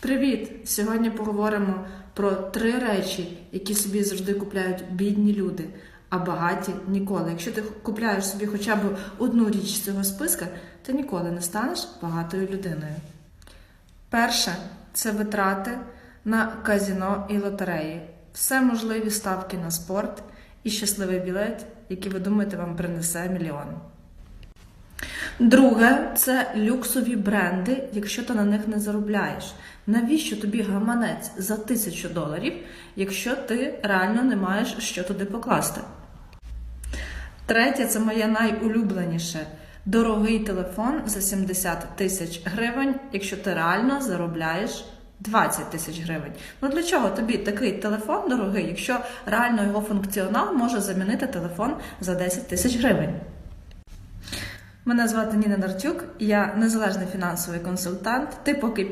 Привіт! Сьогодні поговоримо про три речі, які собі завжди купляють бідні люди, а багаті ніколи. Якщо ти купляєш собі хоча б одну річ з цього списка, ти ніколи не станеш багатою людиною. Перше це витрати на казіно і лотереї. Все можливі ставки на спорт і щасливий білет, який ви думаєте вам принесе мільйон. Друге це люксові бренди, якщо ти на них не заробляєш. Навіщо тобі гаманець за тисячу доларів, якщо ти реально не маєш що туди покласти? Третє це моє найулюбленіше. Дорогий телефон за 70 тисяч гривень, якщо ти реально заробляєш 20 тисяч гривень. Ну для чого тобі такий телефон дорогий, якщо реально його функціонал може замінити телефон за 10 тисяч гривень? Мене звати Ніна Нарчук, я незалежний фінансовий консультант. Ти поки